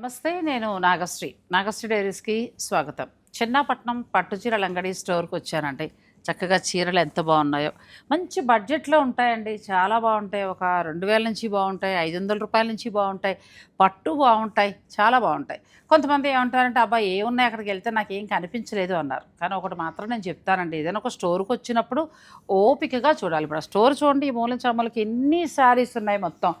నమస్తే నేను నాగశ్రీ. నాగశ్రీ డైరీస్కి స్వాగతం. చిన్నపట్నం పట్టు చీరల అంగడి స్టోర్కి వచ్చానండి. చక్కగా చీరలు ఎంత బాగున్నాయో. మంచి బడ్జెట్లో ఉంటాయండి. చాలా బాగుంటాయి. ఒక రెండు వేల నుంచి బాగుంటాయి. ఐదు వందల రూపాయల నుంచి బాగుంటాయి. పట్టు బాగుంటాయి. చాలా బాగుంటాయి. కొంతమంది ఏమంటారంటే అబ్బాయి ఏమున్నాయి అక్కడికి వెళ్తే నాకు ఏం కనిపించలేదు అన్నారు. కానీ ఒకటి మాత్రం నేను చెప్తానండి. ఏదైనా ఒక స్టోర్కి వచ్చినప్పుడు ఓపికగా చూడాలి. ఇప్పుడు ఆ స్టోర్ చూడండి. ఈ మూలం చమ్మలకి ఎన్ని శారీస్ ఉన్నాయి మొత్తం.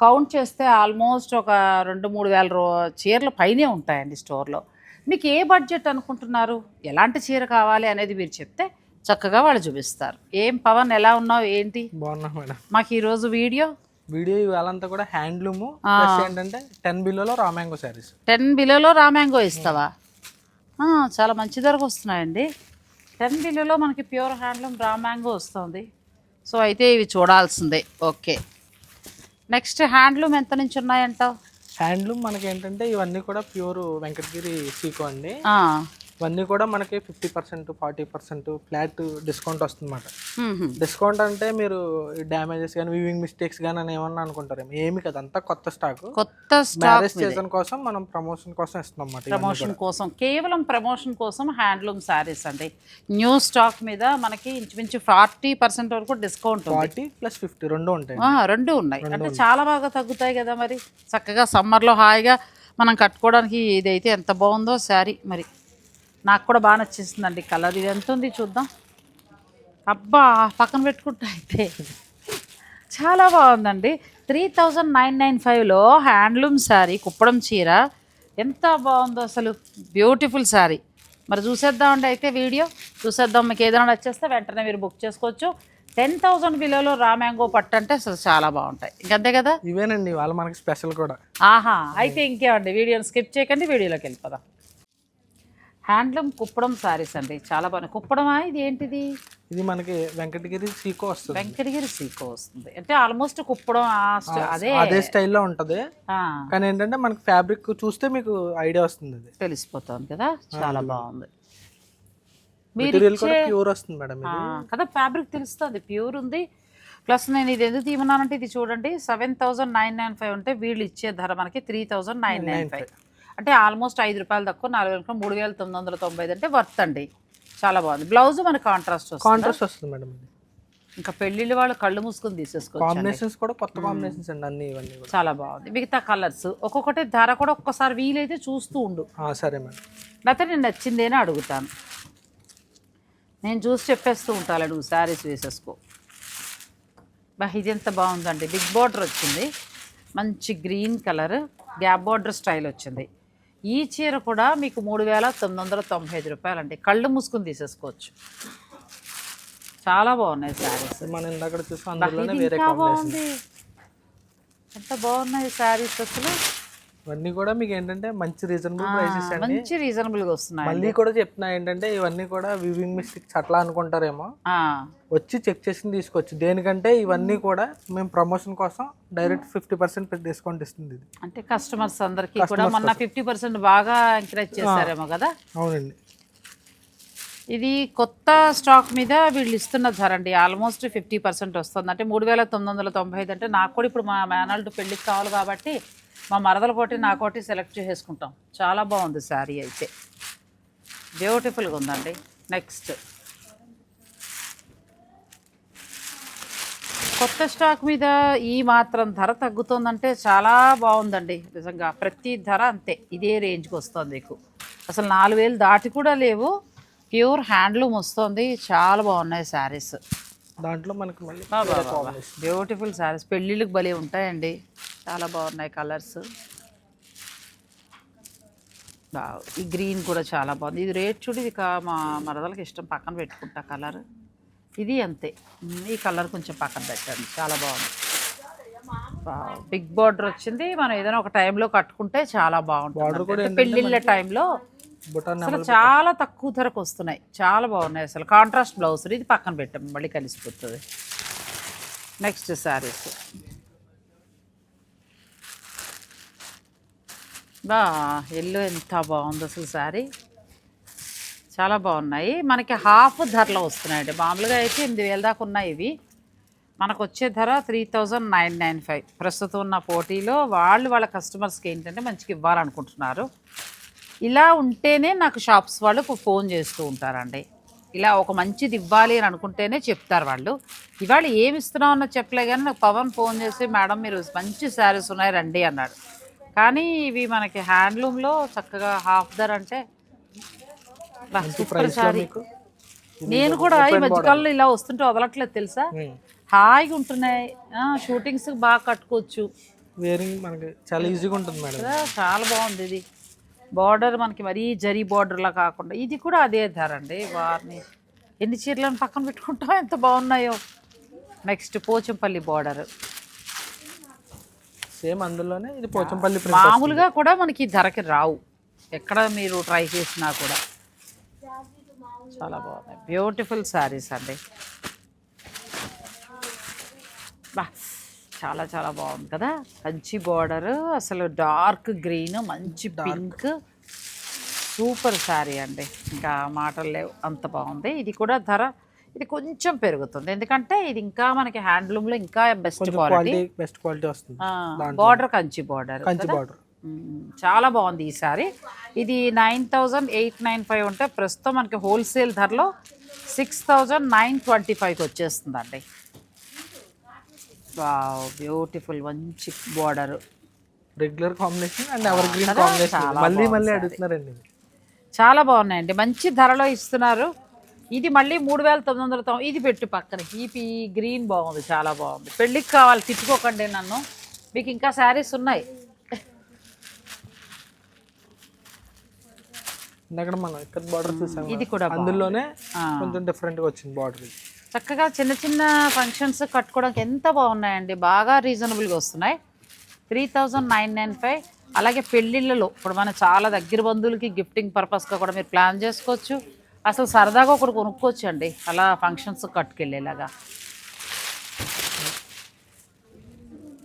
కౌంట్ చేస్తే ఆల్మోస్ట్ ఒక రెండు మూడు వేల రూ చీరలు పైనే ఉంటాయండి స్టోర్లో. మీకు ఏ బడ్జెట్ అనుకుంటున్నారు? ఎలాంటి చీర కావాలి అనేది మీరు చెప్తే చక్కగా వాళ్ళు చూపిస్తారు. ఏం పవన్ ఎలా ఉన్నావు? ఏంటి? బాగున్నా మేడం. మాకు ఈరోజు వీడియో? వీడియో ఇవాళంతా కూడా హ్యాండ్లూమ్ ఏంటంటే టెన్ బిలోలో రామ్యాంగో శారీస్. టెన్ బిలోలో రామ్యాంగో ఇస్తావా? చాలా మంచి ధరకు వస్తున్నాయండి. టెన్ బిలోలో మనకి ప్యూర్ హ్యాండ్లూమ్ రామ్యాంగో వస్తుంది. సో అయితే ఇవి చూడాల్సిందే. ఓకే. నెక్స్ట్ హ్యాండ్లూమ్ ఎంత నుంచి ఉన్నాయంటావు? హ్యాండ్లూమ్ మనకి ఏంటంటే ఇవన్నీ కూడా ప్యూర్ వెంకటగిరి సీకో అండి. ఇవన్నీ కూడా మనకి fifty percent forty percent flat discount వస్తుంది అనమాట మ్మ్హ. డిస్కౌంట్ అంటే మీరు డ్యామేజెస్ కానీ వివింగ్ మిస్టేక్స్ కానీ అని ఏమన్నా అనుకుంటారేమో ఏమి కదా అంతా కొత్త స్టాక్ కొత్త స్టాక్ మ్యారేజ్ సీజన్ కోసం మనం ప్రమోషన్ కోసం ఇస్తున్నాం అన్నమాట ప్రమోషన్ కోసం కేవలం ప్రమోషన్ కోసం హ్యాండ్లూమ్ శారీస్ అండి. న్యూ స్టాక్ మీద మనకి ఇంచుమించు ఫార్టీ పర్సెంట్ వరకు డిస్కౌంట్ ఫార్టీ ప్లస్ ఫిఫ్టీ రెండు ఉంటాయి రెండు ఉన్నాయి. అంటే చాలా బాగా తగ్గుతాయి కదా మరి. చక్కగా సమ్మర్లో హాయిగా మనం కట్టుకోవడానికి ఇదైతే ఎంత బాగుందో శారీ మరి. నాకు కూడా బాగా నచ్చేసిందండి కలర్. ఇది ఎంత ఉంది చూద్దాం. అబ్బా పక్కన పెట్టుకుంటా అయితే చాలా బాగుందండి. త్రీ థౌజండ్ నైన్ నైన్ ఫైవ్లో హ్యాండ్లూమ్ శారీ కుప్పడం చీర. ఎంత బాగుందో అసలు. బ్యూటిఫుల్ శారీ. మరి చూసేద్దామండి అయితే వీడియో. చూసేద్దాం మీకు ఏదైనా నచ్చేస్తే వెంటనే మీరు బుక్ చేసుకోవచ్చు. టెన్ థౌజండ్ బిలోలో రామ్యాంగో పట్టు అంటే అసలు చాలా బాగుంటాయి. ఇంకంతే కదా? ఇవేనండి ఇవాళ మనకి స్పెషల్ కూడా. ఆహా అయితే ఇంకేమండి వీడియోని స్కిప్ చేయకండి వీడియోలోకి వెళ్ళిపోదాం. హ్యాండ్లూమ్ కుప్పడం శారీస్ అండి. చాలా బాగున్నాయి. కుప్పడమా ఇది ఏంటిది? ఇది మనకి వెంకటగిరి సీకో వస్తుంది. వెంకటగిరి సీకో వస్తుంది. అంటే ఆల్మోస్ట్ కుప్పడం అదే అదే స్టైల్లో ఉంటది. కానీ ఏంటంటే మనకి ఫ్యాబ్రిక్ చూస్తే మీకు ఐడియా వస్తుంది అది. తెలిసిపోతుంది కదా? చాలా బాగుంది. మెటీరియల్ కూడా ప్యూర్ వస్తుంది మేడం కదా ఫ్యాబ్రిక్ తెలుస్తుంది. ప్యూర్ ఉంది. ప్లస్ నేను ఇది ఎందుకు తీయమన్నానంటే ఇది చూడండి. Seven thousand nine nine five ఉంటే వీళ్ళు ఇచ్చే ధర మనకి three thousand nine nine five అంటే ఆల్మోస్ట్ ఐదు రూపాయలు తక్కువ నాలుగు వేల మూడు వేల తొమ్మిది వందల తొంభై అంటే వర్త్ అండి. చాలా బాగుంది. బ్లౌజ్ మనకి కాంట్రాస్ట్ వస్తుంది? కాంట్రాస్ట్ వస్తుంది మేడం ఇంకా పెళ్ళిళ్ళు వాళ్ళు కళ్ళు మూసుకొని తీసేసుకోవచ్చు కాంబినేషన్స్ కూడా కొత్త కాంబినేషన్స్ అండి అన్ని ఇవన్నీ చాలా బాగుంది. మిగతా కలర్స్ ఒక్కొక్కటి ధర కూడా ఒక్కసారి వీలైతే చూస్తూ ఉండు. సరే మేడం లేకపోతే నేను నచ్చిందేనే అడుగుతాను. నేను చూసి చెప్పేస్తూ ఉంటాను నువ్వు శారీస్ వేసేసుకో. బా ఇది ఎంత బాగుందండి. బిగ్ బార్డర్ వచ్చింది. మంచి green colour gap border style వచ్చింది. ఈ చీర కూడా మీకు మూడు వేల తొమ్మిది వందల తొంభై ఐదు రూపాయలండి. కళ్ళు మూసుకుని తీసేసుకోవచ్చు. చాలా బాగున్నాయి శారీస్. మనం ఇందాక చూసాం బాగుంది. ఎంత బాగున్నాయి శారీస్ అసలు. ఇవన్నీ కూడా మీకు ఏంటంటే మంచి రీజనబుల్ ప్రైసెస్ అండి. మంచి రీజనబుల్గా వస్తున్నాయి మళ్ళీ కూడా చెప్తున్నా ఏంటంటే ఇవన్నీ కూడా వివింగ్ మిస్టేక్స్ అట్లా అనుకుంటారేమో. వచ్చి చెక్ చేసి తీసుకోవచ్చు. దేనికంటే ఇవన్నీ కూడా మేము ప్రమోషన్ కోసం డైరెక్ట్ ఫిఫ్టీ పర్సెంట్ డిస్కౌంట్ ఇస్తుంది ఇది. అంటే కస్టమర్స్ అందరికీ కూడా మొన్న ఫిఫ్టీ పర్సెంట్ బాగా ఎంకరేజ్ చేశారేమో కదా? అవునండి. ఇది కొత్త స్టాక్ మీద వీళ్ళు ఇస్తున్న ధర అండి. ఆల్మోస్ట్ ఫిఫ్టీ పర్సెంట్ వస్తుంది. అంటే మూడు వేల తొమ్మిది వందల తొంభై ఐదు అంటే నాకు కూడా ఇప్పుడు మా మేనల్డ్ పెళ్ళికి కావాలి కాబట్టి మా మరదల కోటి నా కోటి సెలెక్ట్ చేసేసుకుంటాం. చాలా బాగుంది శారీ అయితే. బ్యూటిఫుల్గా ఉందండి. నెక్స్ట్ కొత్త స్టాక్ మీద ఈ మాత్రం ధర తగ్గుతుందంటే చాలా బాగుందండి. నిజంగా ప్రతి ధర అంతే. ఇదే రేంజ్కి వస్తుంది మీకు. అసలు నాలుగు వేలు దాటి కూడా లేవు. ప్యూర్ హ్యాండ్లూమ్ వస్తుంది. చాలా బాగున్నాయి శారీస్. దాంట్లో మనకి మళ్ళీ బ్యూటిఫుల్ శారీస్ పెళ్ళిళ్ళకి భలే ఉంటాయండి. చాలా బాగున్నాయి కలర్స్ ఈ గ్రీన్ కూడా చాలా బాగుంది. ఇది రేట్ చూడు ఇది మా మరదలకి ఇష్టం. పక్కన పెట్టుకుంటా కలర్ ఇది అంతే. ఈ కలర్ కొంచెం పక్కన పెట్టండి. చాలా బాగుంది. బిగ్ బార్డర్ వచ్చింది. మనం ఏదైనా ఒక టైంలో కట్టుకుంటే చాలా బాగుంటుంది పెళ్ళిళ్ళ టైంలో అసలు చాలా తక్కువ ధరకు వస్తున్నాయి. చాలా బాగున్నాయి అసలు. కాంట్రాస్ట్ బ్లౌజ్ ఇది పక్కన పెట్టాం మళ్ళీ కలిసిపోతుంది. నెక్స్ట్ శారీస్ బా ఎల్లో ఎంత బాగుంది అసలు శారీ చాలా బాగున్నాయి. మనకి హాఫ్ ధరలో వస్తున్నాయండి. మామూలుగా అయితే ఎనిమిది వేల దాకా ఉన్నాయి ఇవి. మనకు వచ్చే ధర three thousand nine nine five ప్రస్తుతం ఉన్న పోటీలో వాళ్ళు వాళ్ళ కస్టమర్స్కి ఏంటంటే మంచిగా ఇవ్వాలనుకుంటున్నారు. ఇలా ఉంటేనే నాకు షాప్స్ వాళ్ళు ఫోన్ చేస్తూ ఉంటారండి. ఇలా ఒక మంచిది ఇవ్వాలి అని అనుకుంటేనే చెప్తారు వాళ్ళు. ఇవాళ ఏమి ఇస్తున్నావు అన్న చెప్పలే కానీ నాకు పవన్ ఫోన్ చేసి మేడం మీరు మంచి శారీస్ ఉన్నాయి రండి అన్నాడు. కానీ ఇవి మనకి హ్యాండ్లూమ్లో చక్కగా హాఫ్ ధర అంటే సూపర్ శారీ. నేను కూడా ఈ మధ్యకాలంలో ఇలా వస్తుంటే వదలట్లేదు తెలుసా. హాయిగా ఉంటున్నాయి. షూటింగ్స్ బాగా కట్టుకోవచ్చు. వేరింగ్ మనకి చాలా ఈజీగా ఉంటుంది మేడం. చాలా బాగుంది ఇది. బార్డర్ మనకి మరీ జరీ బార్డర్లా కాకుండా ఇది కూడా అదే ధర అండి. వారిని ఎన్ని చీరలను పక్కన పెట్టుకుంటాం ఎంత బాగున్నాయో. Next Pochampally border. సేమ్ అందులోనే ఇది పోచంపల్లి మామూలుగా కూడా మనకి ఈ ధరకి రావు. ఎక్కడ మీరు ట్రై చేసినా కూడా. చాలా బాగున్నాయి. బ్యూటిఫుల్ శారీస్ అండి. బా. చాలా చాలా బాగుంది కదా? మంచి బార్డర్ అసలు డార్క్ గ్రీన్ మంచి పింక్. సూపర్ శారీ అండి. ఇంకా మాటలు లేవు. అంత బాగుంది. ఇది కూడా ధర ఇది కొంచెం పెరుగుతుంది. ఎందుకంటే ఇది ఇంకా మనకి హ్యాండ్లూమ్లో ఇంకా బెస్ట్ క్వాలిటీ. బెస్ట్ క్వాలిటీ వస్తుంది border Kanchi border Kanchi border. చాలా బాగుంది ఈ సారీ ఇది nine thousand eight nine five ఉంటే ప్రస్తుతం మనకి హోల్సేల్ ధరలో సిక్స్ థౌజండ్ నైన్ ట్వంటీ ఫైవ్కి వచ్చేస్తుందండి. బ్యూటిఫుల్ మంచి border regular combination and evergreen? Combination మళ్ళీ మళ్ళీ. అడుగుతున్నారండి. చాలా బాగున్నాయండి. మంచి ధరలో ఇస్తున్నారు. ఇది మళ్ళీ మూడు వేల తొమ్మిది వందల ఇది పెట్టు పక్కన. ఈ గ్రీన్ బాగుంది చాలా బాగుంది. పెళ్ళికి కావాలి తిట్టుకోకండి నన్ను. మీకు ఇంకా శారీస్ ఉన్నాయి. ఇందాక మనం ఇక్కడ బార్డర్ చూసాం ఇది. కూడా అందులోనే. కొంచెం డిఫరెంట్గా వచ్చింది బార్డర్ చక్కగా చిన్న చిన్న ఫంక్షన్స్ కట్టుకోవడానికి ఎంత బాగున్నాయండి. బాగా రీజనబుల్గా వస్తున్నాయి. Three thousand nine nine five అలాగే పెళ్ళిళ్ళలో ఇప్పుడు మన చాలా దగ్గర బంధువులకి గిఫ్టింగ్ పర్పస్గా కూడా మీరు ప్లాన్ చేసుకోవచ్చు. అసలు సరదాగా ఒకటి కొనుక్కోవచ్చు అండి అలా ఫంక్షన్స్ కట్టుకెళ్ళేలాగా.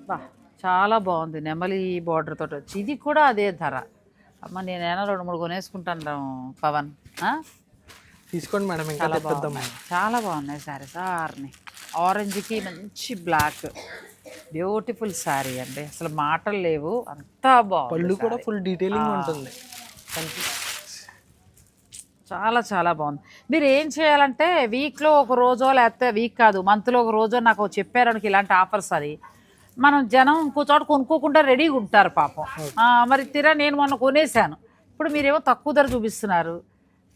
బా చాలా బాగుంది. నెమలి బార్డర్ తోటి వచ్చి. ఇది కూడా అదే ధర. అమ్మ నేనైనా రెండు మూడు కొనేసుకుంటాను పవన్. తీసుకోండి మేడం ఇంకా చాలా తెప్పిద్దాం చాలా బాగున్నాయి శారీస్. ఆర్ని. ఆరెంజ్కి మంచి బ్లాక్. బ్యూటిఫుల్ శారీ అండి. అసలు మాటలు లేవు. అంతా బాగుంది పళ్ళు కూడా. ఫుల్ డీటెయిలింగ్ ఉంటుంది. చాలా చాలా బాగుంది. మీరు ఏం చేయాలంటే వీక్లో ఒక రోజో లేకపోతే వీక్ కాదు మంత్లో ఒక రోజో నాకు చెప్పారనుకో ఇలాంటి ఆఫర్స్ అది. మనం జనం ఇంకో చోట కొనుక్కోకుండా రెడీగా ఉంటారు పాపం. మరి తీరా నేను మొన్న కొనేసాను ఇప్పుడు మీరేమో తక్కువ ధర చూపిస్తున్నారు.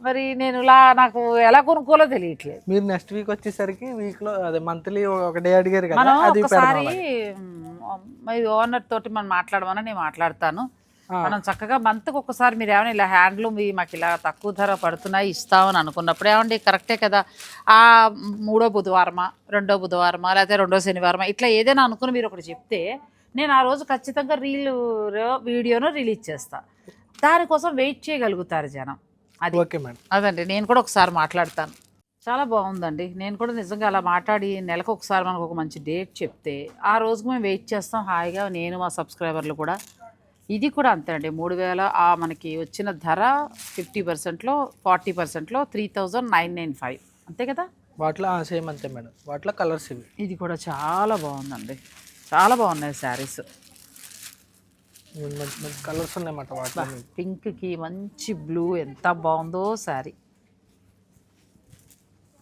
మరి నేను ఇలా నాకు ఎలా కొనుక్కోలో తెలియట్లేదు. మీరు నెక్స్ట్ వీక్ వచ్చేసరికి వీక్లో అదే మంత్లీ ఒక డే అడిగారు కదా మనం అది ఒకసారి పెడదాం ఓనర్ తోటి మనం మాట్లాడమని నేను మాట్లాడతాను. మనం చక్కగా మంత్కి ఒకసారి మీరు ఏమైనా ఇలా హ్యాండ్లూమ్ మాకు ఇలా తక్కువ ధర పడుతున్నాయి ఇస్తామని అనుకున్నప్పుడు ఏమండి కరెక్టే కదా. ఆ మూడో బుధవారమా రెండో బుధవారమా లేకపోతే రెండో శనివారమా ఇట్లా ఏదైనా అనుకుని మీరు ఒకటి చెప్తే నేను ఆ రోజు ఖచ్చితంగా రీల్ వీడియోను రిలీజ్ చేస్తా. దానికోసం వెయిట్ చేయగలుగుతారు జనం. అది. Okay madam. అదండి నేను కూడా ఒకసారి మాట్లాడతాను. చాలా బాగుందండి. నేను కూడా నిజంగా అలా మాట్లాడి నెలకు ఒకసారి మనకు ఒక మంచి డేట్ చెప్తే ఆ రోజుకు మేము వెయిట్ చేస్తాం హాయిగా. నేను మా సబ్స్క్రైబర్లు కూడా. ఇది కూడా అంతే అండి. మూడు వేల ఆ మనకి వచ్చిన ధర ఫిఫ్టీ పర్సెంట్లో ఫార్టీ పర్సెంట్లో three thousand nine nine five. అంతే కదా? వాటిలో సేమ్ అంతే మేడం. వాటిలో కలర్స్ ఇవి. ఇది కూడా చాలా బాగుందండి. చాలా బాగున్నాయి శారీస్. మంచి మంచి కలర్స్ ఉన్నాయన్నమాట వాటిలో. పింక్కి మంచి బ్లూ ఎంత బాగుందో శారీ.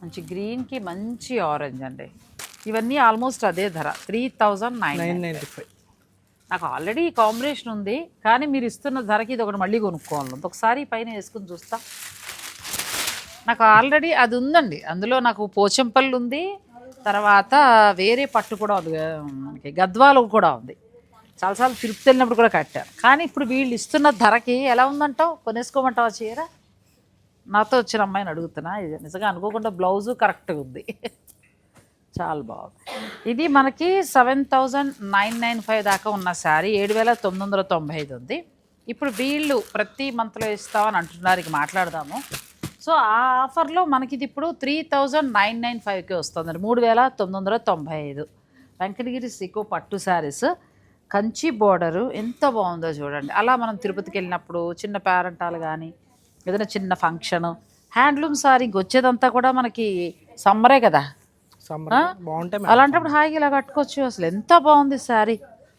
మంచి గ్రీన్కి మంచి ఆరెంజ్ అండి. ఇవన్నీ ఆల్మోస్ట్ అదే ధర త్రీ థౌజండ్ నైన్ ఫైవ్ నాకు ఆల్రెడీ కాంబినేషన్ ఉంది కానీ మీరు ఇస్తున్న ధరకి ఇది ఒకటి మళ్ళీ కొనుక్కోవాలి. ఒకసారి పైన వేసుకుని చూస్తా. నాకు ఆల్రెడీ అది ఉందండి. అందులో నాకు పోచంపల్లి ఉంది తర్వాత వేరే పట్టు కూడా ఉంది మనకి గద్వాలు కూడా ఉంది. చాలాసార్లు తిరుపతి వెళ్ళినప్పుడు కూడా కట్టాను. కానీ ఇప్పుడు వీళ్ళు ఇస్తున్న ధరకి ఎలా ఉందంటావు? కొనేసుకోమంటావా చీర? నాతో వచ్చిన అమ్మాయిని అడుగుతున్నా. ఇది నిజంగా అనుకోకుండా బ్లౌజు కరెక్ట్గా ఉంది. చాలా బాగుంది. ఇది మనకి seven thousand nine nine five దాకా ఉన్న శారీ. ఏడు వేల తొమ్మిది వందల తొంభై ఐదు ఉంది. ఇప్పుడు వీళ్ళు ప్రతి మంత్లో ఇస్తామని అంటున్నారు. ఇక మాట్లాడదాము. సో ఆ ఆఫర్లో మనకి ఇది ఇప్పుడు త్రీ థౌజండ్ నైన్ నైన్ ఫైవ్కి వస్తుంది మూడు వేల తొమ్మిది వందల తొంభై ఐదు. వెంకటగిరి సికో పట్టు శారీస్. కంచి బోర్డరు ఎంత బాగుందో చూడండి. అలా మనం తిరుపతికి వెళ్ళినప్పుడు చిన్న పేరెంటాలు కానీ ఏదైనా చిన్న ఫంక్షను హ్యాండ్లూమ్ సారీ వచ్చేదంతా కూడా మనకి సమ్మరే కదా. అలాంటప్పుడు హాయిగా ఇలా కట్టుకోవచ్చు. అసలు ఎంత బాగుంది శారీ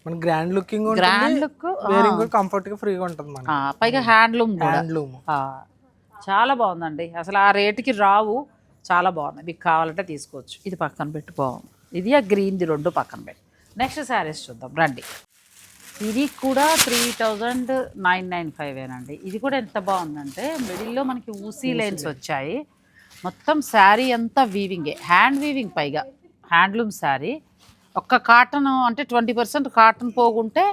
మన గ్రాండ్ లుకింగ్ గ్రాండ్ లుక్ కంఫర్ట్గా ఫ్రీగా ఉంటుంది పైగా హ్యాండ్లూమ్ హ్యాండ్లూమ్. చాలా బాగుందండి. అసలు ఆ రేటుకి రావు. చాలా బాగుంది. మీకు కావాలంటే తీసుకోవచ్చు. ఇది పక్కన పెట్టి బాగుంది. ఇది ఆ గ్రీన్ది రెండు పక్కన పెట్టి. నెక్స్ట్ శారీస్ చూద్దాం రండి. ఇది కూడా three thousand nine nine five ఏనండి. ఇది కూడా ఎంత బాగుందంటే మిడిల్లో మనకి ఊసీ లైన్స్ వచ్చాయి. మొత్తం శారీ అంతా వీవింగే హ్యాండ్ వీవింగ్ పైగా హ్యాండ్లూమ్ శారీ. ఒక్క కాటన్ అంటే ట్వంటీ పర్సెంట్ కాటన్ పోగుంటే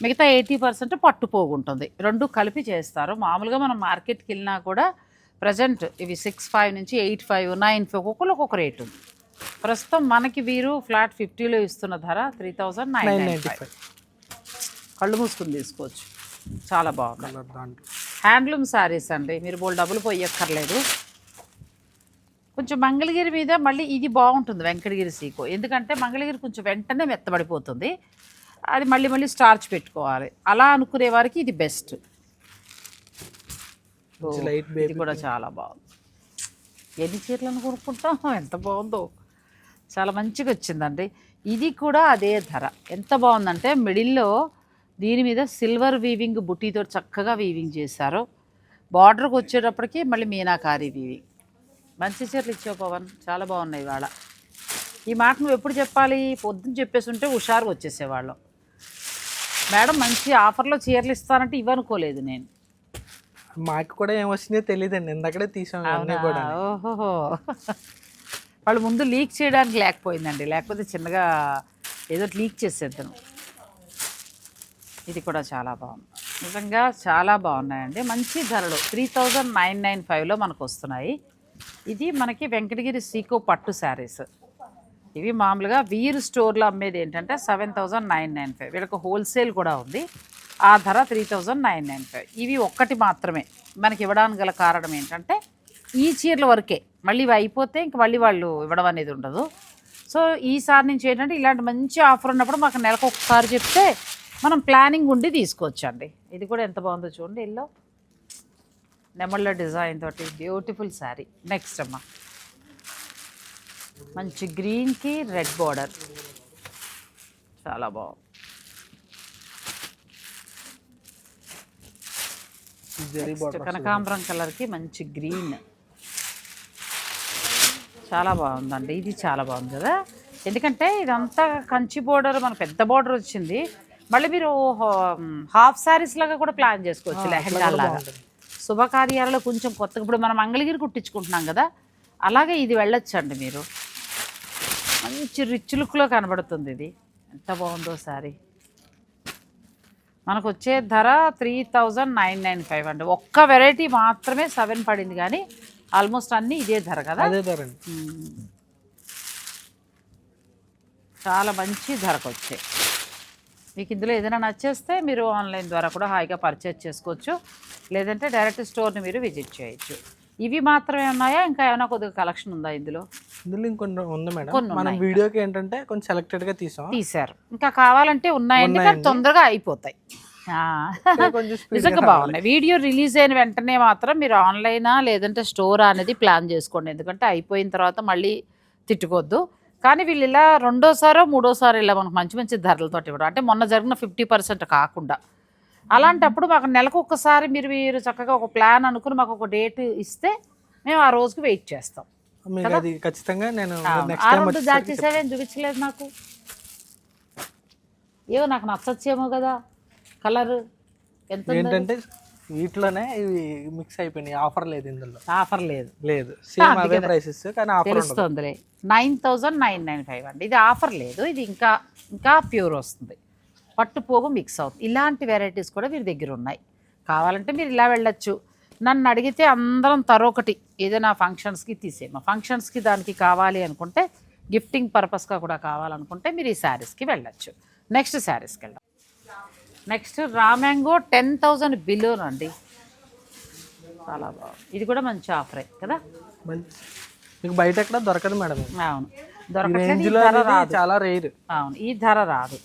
మిగతా ఎయిటీ పర్సెంట్ పట్టు పోగుంటుంది. రెండు కలిపి చేస్తారు. మామూలుగా మనం మార్కెట్కి వెళ్ళినా కూడా ప్రజెంట్ ఇవి సిక్స్ ఫైవ్ నుంచి ఎయిట్ ఫైవ్ నైన్ ఫైవ్ ఒక్కొక్కరు ఒక్కొక్క రేటు ఉంది. ప్రస్తుతం మనకి వీరు ఫ్లాట్ ఫిఫ్టీలో ఇస్తున్న ధర three thousand nine ninety five. కళ్ళు మూసుకుని తీసుకోవచ్చు. చాలా బాగుంది. కలర్ దాంట్లో. హ్యాండ్లూమ్ శారీస్ అండి. మీరు బోల్ డబ్బులు పోయక్కర్లేదు. కొంచెం మంగళగిరి మీద మళ్ళీ ఇది బాగుంటుంది వెంకటగిరి సీకో. ఎందుకంటే మంగళగిరి కొంచెం వెంటనే మెత్తబడిపోతుంది. అది మళ్ళీ మళ్ళీ స్టార్చ్ పెట్టుకోవాలి. అలా అనుకునే వారికి ఇది బెస్ట్. లైట్ ఇది కూడా చాలా బాగుంది. ఎన్ని చీరలను కొనుక్కుంటాం? ఎంత బాగుందో. చాలా మంచిగా వచ్చిందండి ఇది కూడా అదే ధర. ఎంత బాగుందంటే మిడిల్లో దీని మీద సిల్వర్ వీవింగ్ బుట్టీతో చక్కగా వీవింగ్ చేశారు. బార్డర్కి వచ్చేటప్పటికి మళ్ళీ మీనాకారి వీవింగ్. మంచి చీరలు ఇచ్చావు పవన్. చాలా బాగున్నాయి ఇవాళ. ఈ మాట నువ్వు ఎప్పుడు చెప్పాలి? పొద్దున్న చెప్పేసి ఉంటే హుషారుగా వచ్చేసేవాళ్ళం. మేడం మంచి ఆఫర్లో చీరలు ఇస్తానంటే ఇవ్వనుకోలేదు నేను. మాకు కూడా ఏం వచ్చిందో తెలియదండి. ఇందాకడే తీసాం ఓహో వాళ్ళు ముందు లీక్ చేయడానికి లేకపోయిందండి. లేకపోతే చిన్నగా ఏదో లీక్ చేసేద్దాం ఇది కూడా చాలా బాగుంది. నిజంగా చాలా బాగున్నాయండి. మంచి ధరలు. త్రీ థౌజండ్ నైన్ నైన్ ఫైవ్లో మనకు వస్తున్నాయి ఇది మనకి వెంకటగిరి సీకో పట్టు శారీస్. ఇవి మామూలుగా వీరు స్టోర్లో అమ్మేది ఏంటంటే seven thousand nine nine five. వీళ్ళకి హోల్సేల్ కూడా ఉంది. ఆ ధర three thousand nine nine five. ఇవి ఒక్కటి మాత్రమే. మనకి ఇవ్వడానికి గల కారణం ఏంటంటే ఈ చీరల వరకే. మళ్ళీ ఇవి అయిపోతే ఇంక మళ్ళీ వాళ్ళు ఇవ్వడం అనేది ఉండదు. సో ఈసారి నుంచి ఏంటంటే ఇలాంటి మంచి ఆఫర్ ఉన్నప్పుడు మాకు నెలకు ఒకసారి చెప్తే మనం ప్లానింగ్ ఉండి తీసుకోవచ్చండి ఇది కూడా ఎంత బాగుందో చూడండి ఇల్లు. నెమళ్ళ డిజైన్ తోటి బ్యూటిఫుల్ శారీ. నెక్స్ట్ అమ్మా. మంచి గ్రీన్కి రెడ్ బార్డర్ చాలా బాగుంది. కనకాంబరం కలర్కి మంచి గ్రీన్ చాలా బాగుందండి. ఇది చాలా బాగుంది కదా? ఎందుకంటే ఇదంతా కంచి బోర్డర్ మన పెద్ద బోర్డర్ వచ్చింది. మళ్ళీ మీరు హాఫ్ శారీస్ లాగా కూడా ప్లాన్ చేసుకోవచ్చు లెహంగా లాగా. శుభకార్యాలలో కొంచెం కొత్తగా ఇప్పుడు మనం మంగళగిరి కుట్టించుకుంటున్నాం కదా? అలాగే ఇది వెళ్ళొచ్చండి మీరు. మంచి రిచ్ లుక్లో కనబడుతుంది ఇది. ఎంత బాగుందో శారీ మనకు వచ్చే ధర three thousand nine nine five అండి. ఒక్క వెరైటీ మాత్రమే సెవెన్ పడింది కానీ ఆల్మోస్ట్ అన్నీ ఇదే ధర కదా? అదే మ్మ్. చాలా మంచి ధరకు వచ్చాయి. మీకు ఇందులో ఏదైనా నచ్చేస్తే మీరు ఆన్లైన్ ద్వారా కూడా హాయిగా పర్చేజ్ చేసుకోవచ్చు. లేదంటే డైరెక్ట్ స్టోర్ని మీరు విజిట్ చేయొచ్చు. ఇవి మాత్రమే ఉన్నాయా? ఇంకా ఏమైనా కొద్దిగా కలెక్షన్ ఉందా ఇందులో? ఇందులో ఇంకొన్ని ఉంది మేడం. మనం వీడియోకి ఏంటంటే కొంచెం సెలెక్టెడ్గా తీసాం. తీశారు. ఇంకా కావాలంటే ఉన్నాయండి. కానీ తొందరగా అయిపోతాయి. నిజంగా బాగున్నాయి. వీడియో రిలీజ్ అయిన వెంటనే మాత్రం మీరు ఆన్లైనా లేదంటే స్టోర్ అనేది ప్లాన్ చేసుకోండి. ఎందుకంటే అయిపోయిన తర్వాత మళ్ళీ తిట్టుకోవద్దు కానీ వీళ్ళు ఇలా రెండోసారో మూడోసారో ఇలా మనకు మంచి మంచి ధరలతో ఇవ్వడం. అంటే మొన్న జరిగిన ఫిఫ్టీ పర్సెంట్ కాకుండా. అలాంటప్పుడు మాకు నెలకు ఒక్కసారి మీరు మీరు చక్కగా ఒక ప్లాన్ అనుకుని మాకు ఒక డేట్ ఇస్తే మేము ఆ రోజుకి వెయిట్ చేస్తాం. ఖచ్చితంగా నేను ఆ రెండు దాచేసావేం? చూపించలేదు నాకు. ఏవో నాకు నచ్చచ్చేమో కదా. కలర్ ఎంత? ఏంటంటే వీటిలోనే ఇవి మిక్స్ అయిపోయినాయి. ఆఫర్ లేదు ఇందులో. ఆఫర్ లేదు. లేదు. సేమ్ అదే ప్రైసెస్ కానీ offer తెలుస్తుందిలే. Nine thousand nine nine five అండి. ఇది ఆఫర్ లేదు. ఇది ఇంకా ఇంకా ప్యూర్ వస్తుంది. పట్టు పోగు మిక్స్ అవుతుంది. ఇలాంటి వెరైటీస్ కూడా వీరి దగ్గర ఉన్నాయి. కావాలంటే మీరు ఇలా వెళ్ళొచ్చు. నన్ను అడిగితే అందరం తరొకటి ఏదైనా ఫంక్షన్స్కి తీసేయమా ఫంక్షన్స్కి దానికి కావాలి అనుకుంటే గిఫ్టింగ్ పర్పస్గా కూడా కావాలనుకుంటే మీరు ఈ శారీస్కి వెళ్ళొచ్చు. నెక్స్ట్ శారీస్కి వెళ్దాం. నెక్స్ట్ రామ్యాంగో టెన్ థౌజండ్ బిలోన్ అండి చాలా బాగుంది. ఇది కూడా మంచి ఆఫరే కదా? మీకు బయట ఎక్కడ దొరకదు మేడం. అవును. రాదు. చాలా రేర్ అవును ఈ ధర రాదు.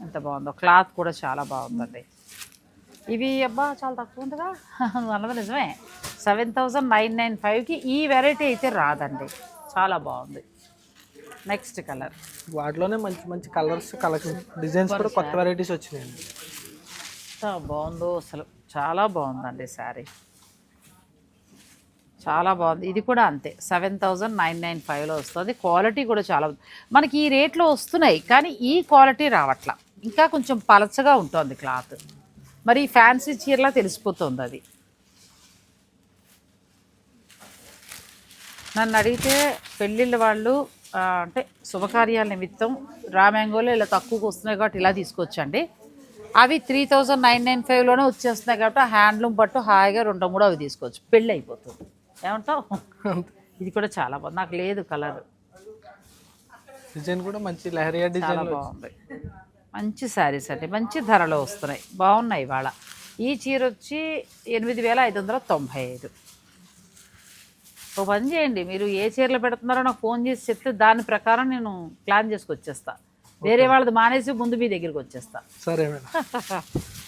ఎంత బాగుందో. క్లాత్ కూడా చాలా బాగుందండి. ఇవి అబ్బా చాలా తక్కువ ఉందిగా. అన్నది నిజమే. సెవెన్ థౌజండ్ నైన్ నైన్ ఫైవ్కి ఈ వెరైటీ అయితే రాదండి. చాలా బాగుంది. నెక్స్ట్ కలర్ వాటిలోనే మంచి మంచి కలర్స్ కలెక్షన్ డిజైన్స్ కూడా కొత్త వెరైటీస్ వచ్చినాయండి. ఎంత బాగుందో అసలు. చాలా బాగుందండి శారీ. చాలా బాగుంది. ఇది కూడా అంతే. సెవెన్ థౌజండ్ నైన్ నైన్ ఫైవ్లో వస్తుంది. క్వాలిటీ కూడా చాలా. మనకి ఈ రేట్లో వస్తున్నాయి కానీ ఈ క్వాలిటీ రావట్లా. ఇంకా కొంచెం పలచగా ఉంటుంది క్లాత్ మరి ఫ్యాన్సీ చీరలా తెలిసిపోతుంది అది. నన్ను అడిగితే పెళ్ళిళ్ళ వాళ్ళు అంటే శుభకార్యాల నిమిత్తం రా మ్యాంగోలో ఇలా తక్కువకి వస్తున్నాయి కాబట్టి ఇలా తీసుకొచ్చండి. అవి త్రీ థౌజండ్ నైన్ నైన్ ఫైవ్లోనే వచ్చేస్తున్నాయి కాబట్టి హ్యాండ్లూమ్ పట్టు హాయిగా రెండు మూడు అవి తీసుకోవచ్చు. పెళ్ళి అయిపోతుంది ఏమంటావు? ఇది కూడా చాలా బాగుంది. నాకు లేదు కలర్. డిజైన్ కూడా మంచి లహరియా డిజైన్ బాగుంది. మంచి శారీస్ అండి. మంచి ధరలో వస్తున్నాయి. బాగున్నాయి ఇవాళ. ఈ చీర వచ్చి ఎనిమిది వేల ఐదు వందల తొంభై ఐదు. ఓ పని చేయండి. మీరు ఏ చీరలు పెడుతున్నారో నాకు ఫోన్ చేసి చెప్తే దాని ప్రకారం నేను ప్లాన్ చేసుకొచ్చేస్తా. వేరే వాళ్ళది మానేసి ముందు మీ దగ్గరికి వచ్చేస్తా. సరే మేడం.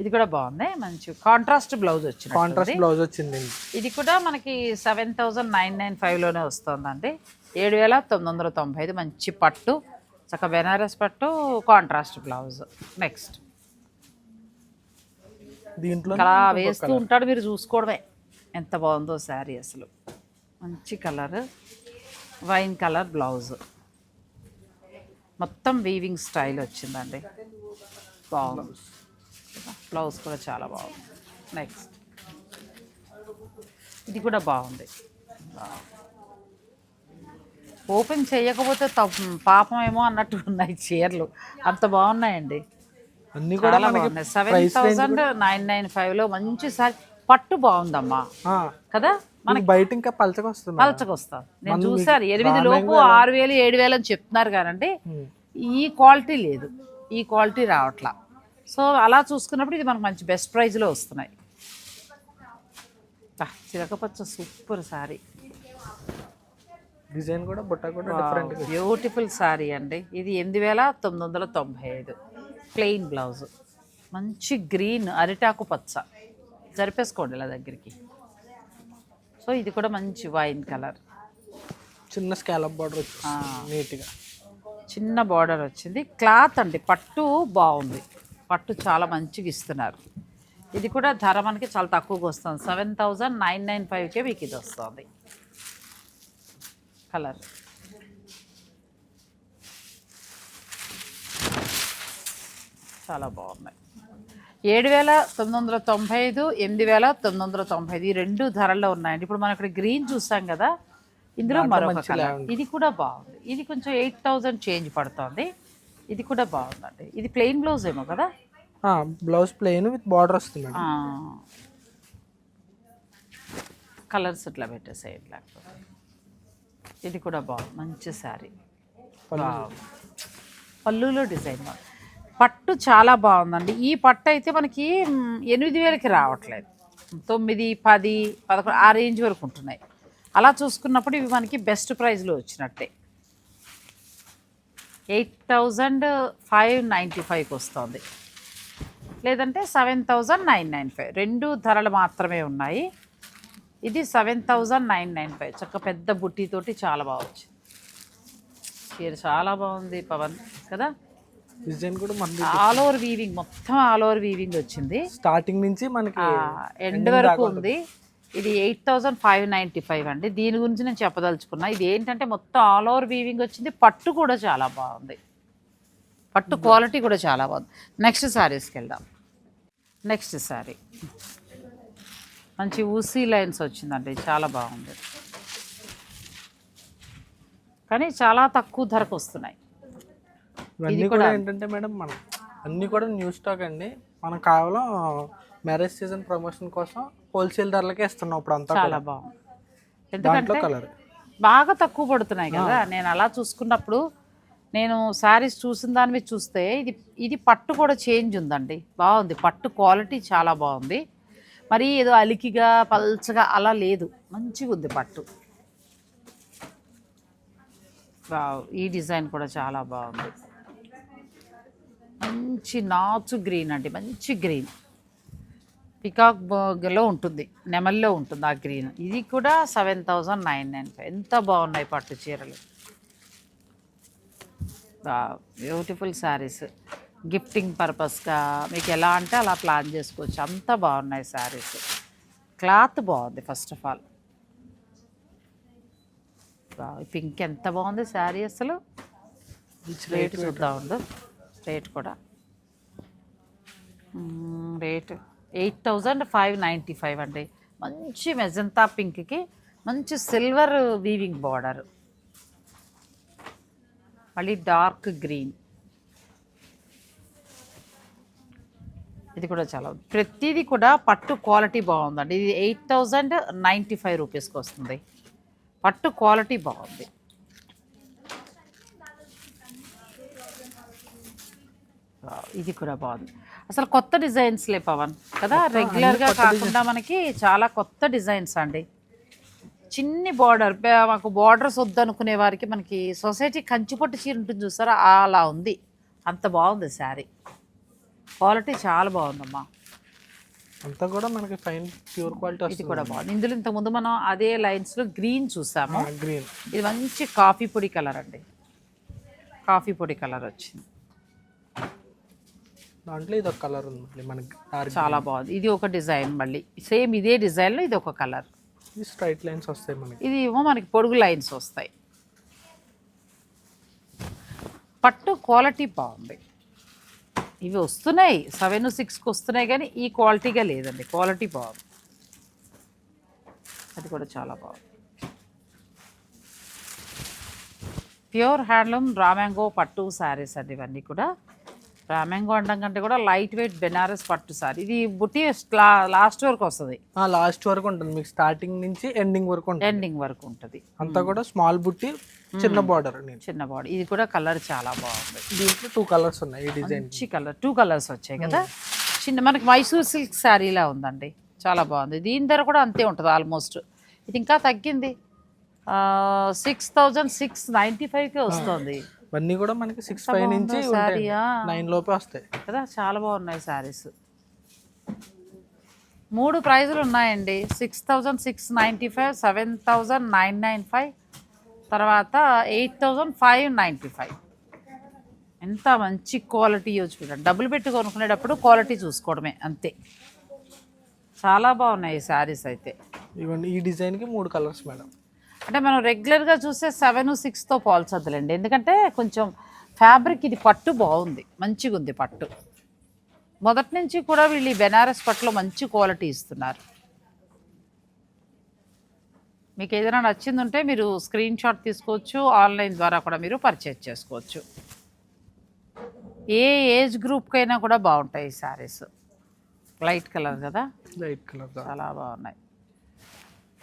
ఇది కూడా బాగుంది. మంచి కాంట్రాస్ట్ బ్లౌజ్ వచ్చింది కాంట్రాస్ట్ బ్లౌజ్ వచ్చిందండి ఇది కూడా మనకి సెవెన్ థౌజండ్ నైన్ నైన్ ఫైవ్లోనే వస్తుందండి. ఏడు వేల తొమ్మిది వందల తొంభై ఐదు మంచి పట్టు చక్క బెనారస్ పట్టు కాంట్రాస్ట్ బ్లౌజ్ నెక్స్ట్ దీంట్లో అలా వేస్తూ ఉంటాడు మీరు చూసుకోవడమే. ఎంత బాగుందో శారీ అసలు. మంచి కలర్. Wine colour blouse. మొత్తం వీవింగ్ స్టైల్ వచ్చిందండి. బాగుంది. బ్లౌజ్ కూడా చాలా బాగుంది. నెక్స్ట్ ఇది కూడా బాగుంది. ఓపెన్ చేయకపోతే పాపం ఏమో అన్నట్టు ఉన్నాయి చీరలు. అంత బాగున్నాయండి. అన్ని కూడా సెవెన్ థౌజండ్ నైన్ నైన్ ఫైవ్లో మంచి సారీ పట్టు బాగుందమ్మా. కదా? మనకి బయట ఇంకా పలచగా వస్తుంది మేడం. పలచకు వస్తాం నేను చూసాను ఎనిమిది లోపు ఆరు వేలు ఏడు వేలు అని చెప్తున్నారు కానండి. ఈ క్వాలిటీ లేదు. ఈ క్వాలిటీ రావట్లా. సో అలా చూసుకున్నప్పుడు ఇది మనకు మంచి బెస్ట్ ప్రైస్లో వస్తున్నాయి. బా, చిలకపచ్చ సూపర్ సారీ. డిజైన్ కూడా బుట్ట కూడా డిఫరెంట్ బ్యూటిఫుల్ సారీ అండి. ఇది ఎనిమిది వేల తొమ్మిది వందల తొంభై ఐదు. Plain blouse. మంచి గ్రీన్ అరిటాకు పచ్చ. జరిపేసుకోండి ఇలా దగ్గరికి. సో ఇది కూడా మంచి వైన్ కలర్. చిన్న స్కాలప్ బార్డర్ నీట్గా. చిన్న బార్డర్ వచ్చింది. క్లాత్ అండి పట్టు బాగుంది. పట్టు చాలా మంచిగా ఇస్తున్నారు. ఇది కూడా ధర మనకి చాలా తక్కువగా వస్తుంది. సెవెన్ థౌజండ్ నైన్ నైన్ ఫైవ్కే మీకు ఇది వస్తుంది. కలర్. చాలా బాగున్నాయి. ఏడు వేల తొమ్మిది వందల తొంభై ఐదు ఎనిమిది వేల తొమ్మిది వందల తొంభై ఐదు. ఈ రెండు ధరల్లో ఉన్నాయండి. ఇప్పుడు మనం ఇక్కడ గ్రీన్ చూసాం కదా ఇందులో మరొక కలర్ ఇది కూడా బాగుంది. ఇది కొంచెం ఎయిట్ థౌజండ్ చేంజ్ పడుతుంది. ఇది కూడా బాగుందండి. ఇది ప్లెయిన్ బ్లౌజ్ ఏమో కదా? బ్లౌజ్ ప్లెయిన్ విత్ బార్డర్ వస్తుంది కలర్స్ ఇట్లా పెట్టేసేయండి లేకపోతే. ఇది కూడా బాగుంది. మంచి శారీ. పళ్ళులో డిజైన్ బాగుంది. పట్టు చాలా బాగుందండి. ఈ పట్టు అయితే మనకి ఎనిమిది వేలకి రావట్లేదు. తొమ్మిది పది పదకొండు ఆ రేంజ్ వరకు ఉంటున్నాయి. అలా చూసుకున్నప్పుడు ఇవి మనకి బెస్ట్ ప్రైస్లో వచ్చినట్టే. ఎయిట్ థౌజండ్ ఫైవ్ నైంటీ ఫైవ్కి వస్తుంది. లేదంటే seven thousand nine nine five. రెండు ధరలు మాత్రమే ఉన్నాయి. ఇది seven thousand nine nine five. చక్క పెద్ద బుట్టితోటి చాలా బాగా వచ్చింది. చీర చాలా బాగుంది పవన్ కదా? డిజైన్ కూడా మనకి ఆల్ ఓవర్ వీవింగ్ మొత్తం ఆల్ ఓవర్ వీవింగ్ వచ్చింది. స్టార్టింగ్ నుంచి మనకి ఎండ్ వరకు ఉంది. ఇది eight thousand five ninety five అండి. దీని గురించి నేను చెప్పదలుచుకున్నా. ఇది ఏంటంటే మొత్తం ఆల్ ఓవర్ వీవింగ్ వచ్చింది. పట్టు కూడా చాలా బాగుంది. పట్టు క్వాలిటీ కూడా చాలా బాగుంది. నెక్స్ట్ శారీస్కి వెళ్దాం. నెక్స్ట్ శారీ మంచి ఊసీ లైన్స్ వచ్చిందండి. చాలా బాగుంది. కానీ చాలా తక్కువ ధరకు వస్తున్నాయి. ఇవన్నీ కూడా ఏంటంటే మేడం మనం అన్నీ కూడా న్యూ స్టాక్ అండి. మనం కేవలం మ్యారేజ్ సీజన్ ప్రమోషన్ కోసం హోల్సేల్ ధరలకే ఇస్తున్నాం ఇప్పుడు అంతా చాలా బాగుంది. ఎందుకంటే కలర్. బాగా తక్కువ పడుతున్నాయి కదా. నేను అలా చూసుకున్నప్పుడు నేను శారీస్ చూసిన దాని మీద చూస్తే ఇది ఇది పట్టు కూడా చేంజ్ ఉందండి. బాగుంది. పట్టు క్వాలిటీ చాలా బాగుంది. మరి ఏదో అలికిగా పల్చగా అలా లేదు. మంచిగా ఉంది పట్టు. ఈ డిజైన్ కూడా చాలా బాగుంది. మంచి నాచు గ్రీన్ అండి మంచి గ్రీన్. పికాక్ బర్గ్లో ఉంటుంది నెమల్లో ఉంటుంది ఆ గ్రీన్. ఇది కూడా seven thousand nine nine five. ఎంత బాగున్నాయి పట్టు చీరలు. బ్యూటిఫుల్ శారీస్. గిఫ్టింగ్ పర్పస్గా మీకు ఎలా అంటే అలా ప్లాన్ చేసుకోవచ్చు. అంత బాగున్నాయి శారీస్. క్లాత్ బాగుంది ఫస్ట్ ఆఫ్ ఆల్. పింక్ ఎంత బాగుంది శారీ అసలు. రేట్ చూద్దాం ఉండు. రేట్ కూడా. Rate eight thousand five ninety five అండి. మంచి మెజంతా పింక్కి మంచి సిల్వర్ వీవింగ్ బార్డర్. మళ్ళీ డార్క్ గ్రీన్. ఇది కూడా చాలా ప్రతిదీ కూడా పట్టు క్వాలిటీ బాగుందండి. ఇది ఎయిట్ థౌజండ్ నైంటీ ఫైవ్ రూపీస్కి వస్తుంది. పట్టు క్వాలిటీ బాగుంది. ఇది కూడా బాగుంది. అసలు కొత్త డిజైన్స్లే పవన్ కదా? రెగ్యులర్గా కాకుండా మనకి చాలా కొత్త డిజైన్స్ అండి. చిన్ని బార్డర్ మాకు బార్డర్స్ వద్దనుకునే వారికి మనకి సొసైటీ కంచిపట్టు చీర ఉంటుంది చూసారా? అలా ఉంది. అంత బాగుంది శారీ. క్వాలిటీ చాలా బాగుందమ్మా. అంతా కూడా మనకి ఫైన్ ప్యూర్ క్వాలిటీ ఇది కూడా బాగుంది. ఇందులో ఇంతకుముందు మనం అదే లైన్స్లో గ్రీన్ చూసాము. గ్రీన్ ఇది మంచి కాఫీ పొడి కలర్ అండి. కాఫీ పొడి కలర్ వచ్చింది. దాంట్లో ఇది ఒక కలర్ ఉంది మళ్ళీ మనకి చాలా బాగుంది. ఇది ఒక డిజైన్ మళ్ళీ. సేమ్ ఇదే డిజైన్లో ఇది ఒక కలర్. ఇది స్ట్రైట్ లైన్స్ వస్తాయి మనకి. ఇది ఏమో మనకి పొడుగు లైన్స్ వస్తాయి. పట్టు క్వాలిటీ బాగుంది. ఇవి వస్తున్నాయి. సెవెన్ సిక్స్కి వస్తున్నాయి కానీ ఈ క్వాలిటీగా లేదండి. క్వాలిటీ బాగుంది. అది కూడా చాలా బాగుంది. ప్యూర్ హ్యాండ్లూమ్ రామ్యాంగో పట్టు శారీస్ అండి ఇవన్నీ కూడా. రామ్యాంగో అనడం కంటే కూడా లైట్ వెయిట్ బెనారస్ పట్టు సారీ. ఇది బుట్టి లాస్ట్ వరకు వస్తుంది. లాస్ట్ వరకు ఉంటుంది. మీకు స్టార్టింగ్ నుంచి ఎండింగ్ వరకు ఉంటుంది. ఎండింగ్ వరకు ఉంటుంది. అంతా కూడా స్మాల్ బుట్టి చిన్న బార్డర్ నేను. చిన్న బాడీ ఇది కూడా కలర్ చాలా బాగుంది. దీంట్లో టూ కలర్స్ ఉన్నాయి ఈ డిజైన్. మంచి కలర్. టూ కలర్స్ వచ్చాయి కదా. చిన్న మనకి మైసూర్ సిల్క్ శారీలా ఉందండి. చాలా బాగుంది. దీని ధర కూడా అంతే ఉంటుంది ఆల్మోస్ట్. ఇది ఇంకా తగ్గింది. సిక్స్ థౌజండ్ సిక్స్ నైంటీ ఫైవ్కే వస్తుంది. ఇవన్నీ కూడా మనకి సిక్స్ ఫైవ్ నుంచి నైన్ లోపే వస్తాయి. కదా చాలా బాగున్నాయి శారీస్ మూడు ప్రైజులు ఉన్నాయండి. Six thousand six ninety five seven thousand nine nine five తర్వాత eight thousand five ninety five ఎంత మంచి క్వాలిటీ చూడండి. డబ్బులు పెట్టి కొనుక్కునేటప్పుడు క్వాలిటీ చూసుకోవడమే అంతే. చాలా బాగున్నాయి ఈ శారీస్ అయితే. ఇవన్నీ ఈ డిజైన్కి మూడు కలర్స్ మేడం అంటే మనం రెగ్యులర్గా చూస్తే సెవెన్ సిక్స్తో పోల్చొద్దులేండి. ఎందుకంటే కొంచెం ఫ్యాబ్రిక్ ఇది పట్టు బాగుంది. మంచిగా ఉంది పట్టు. మొదటి నుంచి కూడా వీళ్ళు ఈ బెనారస్ పట్టులో మంచి క్వాలిటీ ఇస్తున్నారు. మీకు ఏదైనా నచ్చింది ఉంటే మీరు స్క్రీన్ షాట్ తీసుకోవచ్చు ఆన్లైన్ ద్వారా కూడా మీరు పర్చేజ్ చేసుకోవచ్చు. ఏ ఏజ్ గ్రూప్కైనా కూడా బాగుంటాయి ఈ శారీస్ లైట్ కలర్ కదా? లైట్ కలర్ చాలా బాగున్నాయి.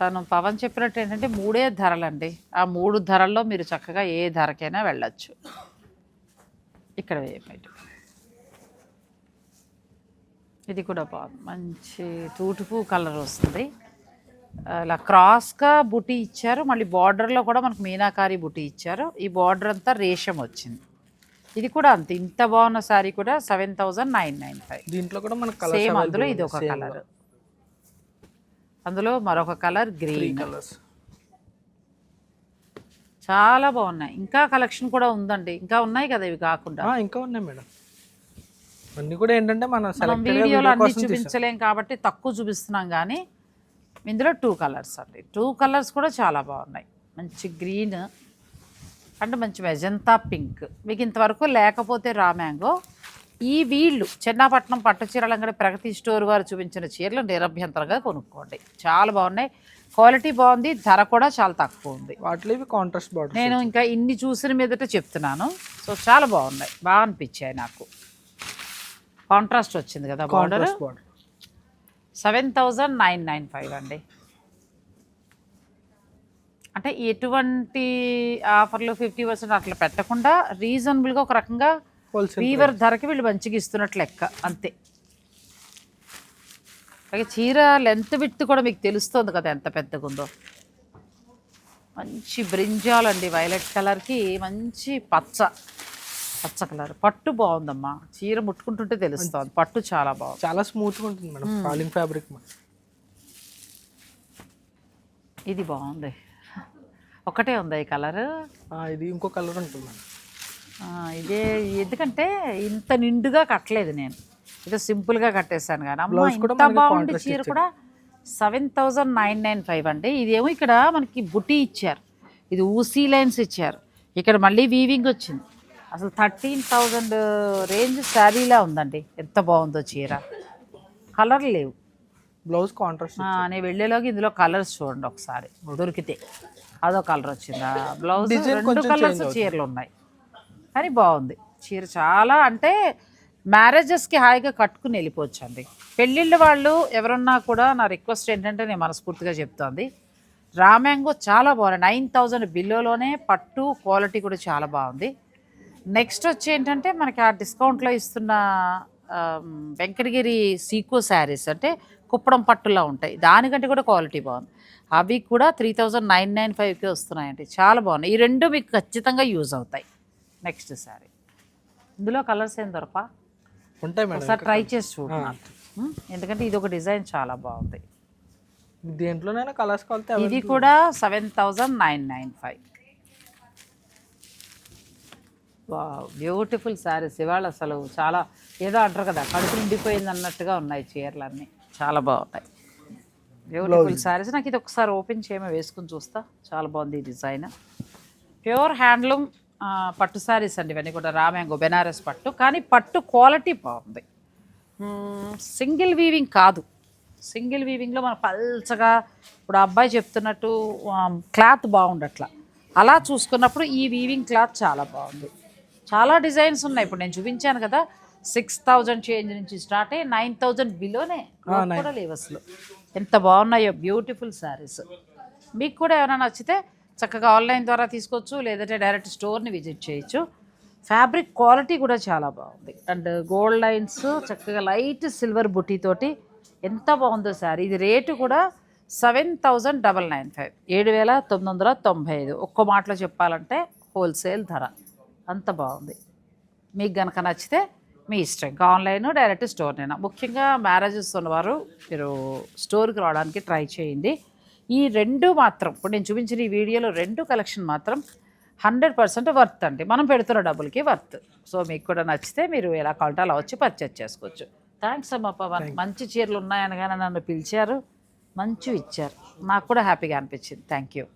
తను పవన్ చెప్పినట్టు ఏంటంటే మూడే ధరలండి. ఆ మూడు ధరల్లో మీరు చక్కగా ఏ ధరకైనా వెళ్ళచ్చు. ఇక్కడ ఇది కూడా బాగుంది. మంచి టూటుపు కలర్ వస్తుంది. ఇలా క్రాస్గా బుటీ ఇచ్చారు. మళ్ళీ బార్డర్లో కూడా మనకు మీనాకారి బుటీ ఇచ్చారు. ఈ బార్డర్ అంతా రేషం వచ్చింది. ఇది కూడా అంతే. ఇంత బాగున్న శారీ కూడా seven thousand nine nine five. దీంట్లో కూడా మనకి సేమ్ అందులో ఇది ఒక కలర్. అందులో మరొక కలర్ గ్రీన్. కలర్స్ చాలా బాగున్నాయి. ఇంకా కలెక్షన్ కూడా ఉందండి. ఇంకా ఉన్నాయి కదా ఇవి కాకుండా. ఇంకా ఉన్నాయి మేడం. అన్నీ కూడా ఏంటంటే మనం వీడియోలో అన్ని చూపించలేం కాబట్టి తక్కువ చూపిస్తున్నాం కానీ ఇందులో టూ కలర్స్ అండి. టూ కలర్స్ కూడా చాలా బాగున్నాయి. మంచి గ్రీన్ అంటే మంచి మెజంతా పింక్ మీకు ఇంతవరకు లేకపోతే రా మ్యాంగో ఈ వీళ్ళు చెన్నాపట్నం పట్టు చీరలు అంగడి ప్రగతి స్టోర్ వారు చూపించిన చీరలు నిరభ్యంతరంగా కొనుక్కోండి. చాలా బాగున్నాయి. క్వాలిటీ బాగుంది. ధర కూడా చాలా తక్కువ ఉంది. వాటిలో ఇవి కాంట్రాస్ట్ బార్డర్ నేను ఇంకా ఇన్ని చూసిన మీదట చెప్తున్నాను. సో చాలా బాగున్నాయి. బాగా అనిపించాయి నాకు. కాంట్రాస్ట్ వచ్చింది కదా border seven thousand nine nine five అండి. అంటే ఎటువంటి ఆఫర్లు ఫిఫ్టీ పర్సెంట్ అట్లా పెట్టకుండా రీజనబుల్గా ఒక రకంగా వీవర్ ధరకి వీళ్ళు మంచిగా ఇస్తున్నట్లు లెక్క అంతే. అలాగే చీర లెంత్ విత్ కూడా మీకు తెలుస్తుంది కదా ఎంత పెద్దగా ఉందో. మంచి బ్రింజాల్ అండి వైలెట్ కలర్కి మంచి పచ్చ పచ్చ కలర్ పట్టు బాగుందమ్మా. చీర ముట్టుకుంటుంటే తెలుస్తుంది. పట్టు చాలా బాగుంది. చాలా స్మూత్గా ఉంటుంది మేడం. ఫాలింగ్ ఫ్యాబ్రిక్ ఇది బాగుంది. ఒకటే ఉందా ఈ కలర్ ఇది ఇంకో కలర్ ఉంటుంది మేడం. ఇదే ఎందుకంటే ఇంత నిండుగా కట్టలేదు నేను. ఏదో సింపుల్గా కట్టేశాను కానీ. అమ్మ ఇంత బాగుంది చీర. కూడా seven thousand nine nine five అండి. ఇదేమో ఇక్కడ మనకి బుటీ ఇచ్చారు. ఇది ఊసీ లైన్స్ ఇచ్చారు. ఇక్కడ మళ్ళీ వీవింగ్ వచ్చింది. అసలు థర్టీన్ థౌజండ్ రేంజ్ శారీలా ఉందండి. ఎంత బాగుందో చీర. కలర్ లేవు. బ్లౌజ్ కాంట్రాస్ట్ నేను వెళ్ళేలోకి ఇందులో కలర్స్ చూడండి ఒకసారి. దొరికితే. అదో కలర్ వచ్చిందా? బ్లౌజ్ రెండు కలర్స్. చీరలు ఉన్నాయి. కానీ బాగుంది. చీర చాలా అంటే మ్యారేజెస్కి హాయిగా కట్టుకుని వెళ్ళిపోవచ్చు అండి పెళ్ళిళ్ళ వాళ్ళు ఎవరున్నా కూడా నా రిక్వెస్ట్ ఏంటంటే నేను మనస్ఫూర్తిగా చెప్తోంది. రామ్యాంగో చాలా బాగుంది. నైన్ థౌజండ్ బిల్లోలోనే పట్టు క్వాలిటీ కూడా చాలా బాగుంది. నెక్స్ట్ వచ్చి ఏంటంటే మనకి ఆ డిస్కౌంట్లో ఇస్తున్న వెంకటగిరి సీకో శారీస్ అంటే కుప్పడం పట్టులా ఉంటాయి. దానికంటే కూడా క్వాలిటీ బాగుంది. అవి కూడా త్రీ థౌజండ్ నైన్ నైన్ ఫైవ్కి వస్తున్నాయండి. చాలా బాగున్నాయి. ఈ రెండు మీకు ఖచ్చితంగా యూజ్ అవుతాయి. నెక్స్ట్ శారీ ఇందులో కలర్స్ ఏం దొరపా ఉంటాయి మేడం ఒకసారి ట్రై చేసి చూడు నాకు. ఎందుకంటే ఇది ఒక డిజైన్ చాలా బాగుంది. దేంట్లోనైనా కలర్స్ కలితే ఇది కూడా seven thousand nine nine five beautiful saris ఇవాళ అసలు చాలా ఏదో అంటారు కదా కడుపు నిండిపోయింది అన్నట్టుగా ఉన్నాయి చీరలన్నీ. చాలా బాగున్నాయి బ్యూటిఫుల్ శారీస్ నాకు ఇది ఒకసారి ఓపెన్ చేయమే వేసుకుని చూస్తా. చాలా బాగుంది ఈ డిజైన్ ప్యూర్ హ్యాండ్లూమ్ పట్టు శారీస్ అండి ఇవన్నీ కూడా రామ్యాంగో బెనారస్ పట్టు. కానీ పట్టు క్వాలిటీ బాగుంది. సింగిల్ వీవింగ్ కాదు. సింగిల్ వీవింగ్లో మన పల్చగా ఇప్పుడు అబ్బాయి చెప్తున్నట్టు క్లాత్ బాగుండట్ల. అలా చూసుకున్నప్పుడు ఈ వీవింగ్ క్లాత్ చాలా బాగుంది. చాలా డిజైన్స్ ఉన్నాయి. ఇప్పుడు నేను చూపించాను కదా సిక్స్ థౌజండ్ చేంజ్ నుంచి స్టార్ట్ అయ్యి నైన్ థౌజండ్ బిలోనే కూడా లేవు అసలు. ఎంత బాగున్నాయో బ్యూటిఫుల్ శారీస్ మీకు కూడా ఏమైనా నచ్చితే చక్కగా ఆన్లైన్ ద్వారా తీసుకోవచ్చు లేదంటే డైరెక్ట్ స్టోర్ని విజిట్ చేయొచ్చు. ఫ్యాబ్రిక్ క్వాలిటీ కూడా చాలా బాగుంది. అండ్ గోల్డ్ లైన్స్ చక్కగా లైట్ సిల్వర్ బుట్టి తోటి ఎంత బాగుందో సార్ ఇది రేటు కూడా seven thousand double nine five ఏడు వేల తొమ్మిది వందల తొంభై ఐదు. ఒక్క మాటలో చెప్పాలంటే హోల్సేల్ ధర. అంత బాగుంది. మీకు గనక నచ్చితే మీ ఇష్టం. ఇంకా ఆన్లైన్ డైరెక్ట్ స్టోర్నైనా. ముఖ్యంగా మ్యారేజెస్ ఉన్నవారు మీరు స్టోర్కి రావడానికి ట్రై చేయండి. ఈ రెండు మాత్రం ఇప్పుడు నేను చూపించిన ఈ వీడియోలో రెండు కలెక్షన్ మాత్రం హండ్రెడ్ పర్సెంట్ వర్త్ అండి. మనం పెడుతున్న డబ్బులకి వర్త్. సో మీకు కూడా నచ్చితే మీరు ఎలా కావాలంటే అలా వచ్చి పర్చేజ్ చేసుకోవచ్చు. థ్యాంక్స్ అమ్మ పవన్. మంచి చీరలు ఉన్నాయనగానే నన్ను పిలిచారు. మంచివి ఇచ్చారు. నాకు కూడా హ్యాపీగా అనిపించింది. Thank you